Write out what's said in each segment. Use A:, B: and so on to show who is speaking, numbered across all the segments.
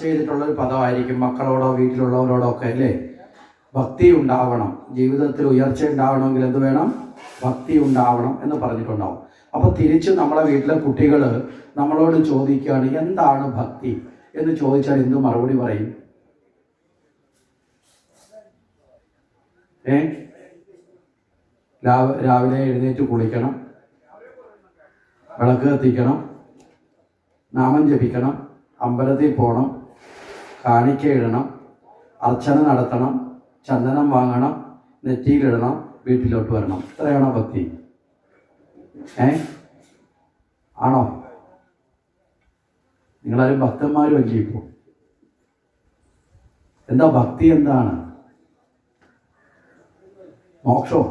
A: ചെയ്തിട്ടുള്ള ഒരു പദമായിരിക്കും മക്കളോടോ വീട്ടിലുള്ളവരോടോ ഒക്കെ അല്ലേ? ഭക്തി ഉണ്ടാവണം. ജീവിതത്തിൽ ഉയർച്ച ഉണ്ടാവണമെങ്കിൽ എന്ത് വേണം? ഭക്തി ഉണ്ടാവണം എന്ന് പറഞ്ഞിട്ടുണ്ടാവും. അപ്പോൾ തിരിച്ച് നമ്മളെ വീട്ടിലെ കുട്ടികൾ നമ്മളോട് ചോദിക്കുകയാണ് എന്താണ് ഭക്തി? എന്ന് ചോദിച്ചാൽ എന്ത് മറുപടി പറയും? ഏ? രാവ്- രാവിലെ എഴുന്നേറ്റ് കുളിക്കണം. വിളക്ക് കത്തിക്കണം. നാമം ജപിക്കണം. അമ്പലത്തിൽ പോകണം കാണിക്ക ഇടണം അർച്ചന നടത്തണം ചന്ദനം വാങ്ങണം നെറ്റിയിലിടണം വീട്ടിലോട്ട് വരണം. ഇത്രയാണോ ഭക്തി. ഏ? ആണോ? നിങ്ങളാരും ഭക്തന്മാരും അല്ലേ ഇപ്പോൾ എന്താ ഭക്തി എന്താണ്? മോക്ഷോ?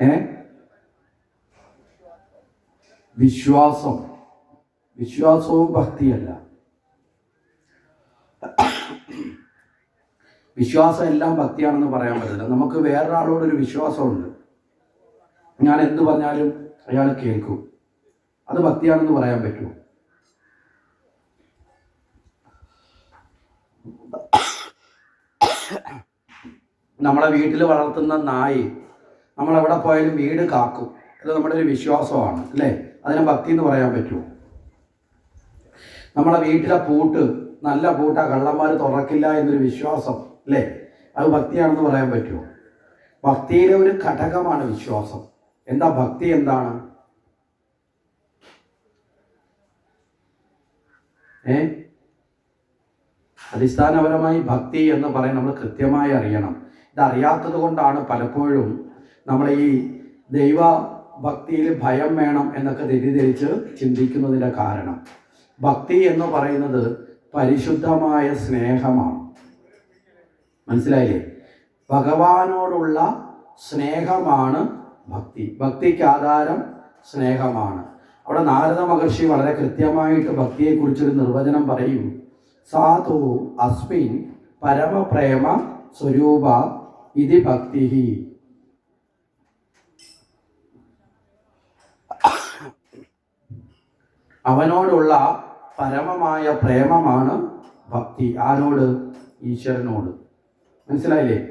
A: ഏ? വിശ്വാസം. വിശ്വാസവും ഭക്തിയല്ല. വിശ്വാസം എല്ലാം ഭക്തിയാണെന്ന് പറയാൻ പറ്റില്ല. നമുക്ക് വേറൊരാളോടൊരു വിശ്വാസമുണ്ട്. ഞാൻ എന്ത് പറഞ്ഞാലും അയാൾ കേൾക്കും. അത് ഭക്തിയാണെന്ന് പറയാൻ പറ്റുമോ? നമ്മളെ വീട്ടിൽ വളർത്തുന്ന നായി നമ്മൾ എവിടെ പോയാലും വീട് കാക്കും. ഇത് നമ്മുടെ ഒരു വിശ്വാസമാണ് അല്ലേ? അതിനെ ഭക്തി എന്ന് പറയാൻ പറ്റുമോ? നമ്മളെ വീട്ടിലെ പൂട്ട് നല്ല പൂട്ടാ കള്ളന്മാർ തുറക്കില്ല എന്നൊരു വിശ്വാസം അല്ലേ? അത് ഭക്തിയാണെന്ന് പറയാൻ പറ്റുമോ? ഭക്തിയിലെ ഒരു ഘടകമാണ് വിശ്വാസം. എന്താ ഭക്തി എന്താണ്? ഏ? അടിസ്ഥാനപരമായി ഭക്തി എന്ന് പറയാൻ നമ്മൾ കൃത്യമായി അറിയണം. ഇതറിയാത്തത് കൊണ്ടാണ് പലപ്പോഴും നമ്മൾ ഈ ദൈവ ഭക്തിയിൽ ഭയം വേണം എന്നൊക്കെ തെറ്റിദ്ധരിച്ച് ചിന്തിക്കുന്നതിന്റെ കാരണം. ഭക്തി എന്ന് പറയുന്നത് പരിശുദ്ധമായ സ്നേഹമാണ്. മനസ്സിലായില്ലേ? ഭഗവാനോടുള്ള സ്നേഹമാണ് ഭക്തി. ഭക്തിക്ക് ആധാരം സ്നേഹമാണ്. അവിടെ നാരദ മഹർഷി വളരെ കൃത്യമായിട്ട് ഭക്തിയെക്കുറിച്ചൊരു നിർവചനം പറയും. സാധു അസ്മിൻ പരമപ്രേമ സ്വരൂപ ഇതി ഭക്തി അവനോടുള്ള പരമമായ പ്രേമമാണ് ഭക്തി. ആരോട്? ഈശ്വരനോട്. മനസ്സിലായില്ലേ?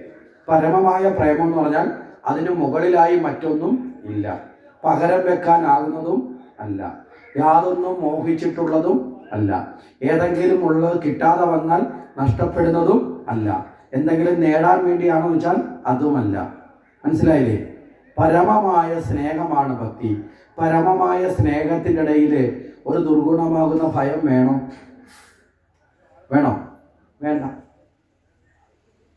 A: പരമമായ പ്രേമം എന്ന് പറഞ്ഞാൽ അതിന് മുകളിലായി മറ്റൊന്നും ഇല്ല. പകരം വെക്കാനാകുന്നതും അല്ല. യാതൊന്നും മോഹിച്ചിട്ടുള്ളതും അല്ല. ഏതെങ്കിലും ഉള്ളത് കിട്ടാതെ വന്നാൽ നഷ്ടപ്പെടുന്നതും അല്ല. എന്തെങ്കിലും നേടാൻ വേണ്ടിയാണോ വെച്ചാൽ അതുമല്ല. മനസ്സിലായില്ലേ? പരമമായ സ്നേഹമാണ് ഭക്തി. പരമമായ സ്നേഹത്തിന്റെ ഇടയിൽ ഒരു ദുർഗുണമാകുന്ന ഭയം വേണോ? വേണോ? വേണ്ട.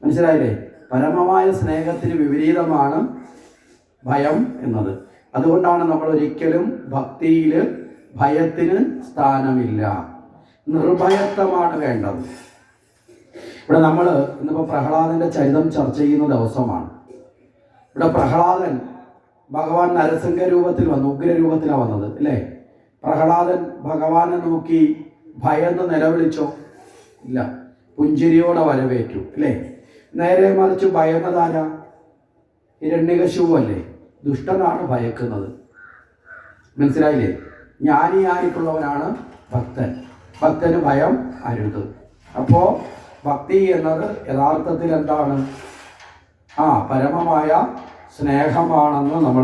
A: മനസ്സിലായില്ലേ? പരമമായ സ്നേഹത്തിന് വിപരീതമാണ് ഭയം എന്നത്. അതുകൊണ്ടാണ് നമ്മൾ ഒരിക്കലും ഭക്തിയിൽ ഭയത്തിന് സ്ഥാനമില്ല. നിർഭയത്വമാണ് വേണ്ടത്. ഇവിടെ നമ്മൾ ഇന്നിപ്പോൾ പ്രഹ്ലാദന്റെ ചരിതം ചർച്ച ചെയ്യുന്ന ദിവസമാണ്. ഇവിടെ പ്രഹ്ലാദൻ ഭഗവാൻ നരസിംഹ രൂപത്തിൽ വന്നു ഉഗ്ര രൂപത്തിലാണ് വന്നത് അല്ലേ? പ്രഹ്ലാദൻ ഭഗവാനെ നോക്കി ഭയന്ന് നിലവിളിച്ചോ? ഇല്ല. പുഞ്ചിരിയോടെ വരവേറ്റു അല്ലേ? നേരെ മറിച്ച് ഭയന്നതാരാ ഹിരണ്യകശുവും അല്ലേ ദുഷ്ടനാണ് ഭയക്കുന്നത്. മനസ്സിലായില്ലേ? ജ്ഞാനിയായിട്ടുള്ളവനാണ് ഭക്തൻ. ഭക്തന് ഭയം അരുത്. അപ്പോൾ ഭക്തി എന്നത് യഥാർത്ഥത്തിൽ എന്താണ്? ആ പരമമായ സ്നേഹമാണെന്ന് നമ്മൾ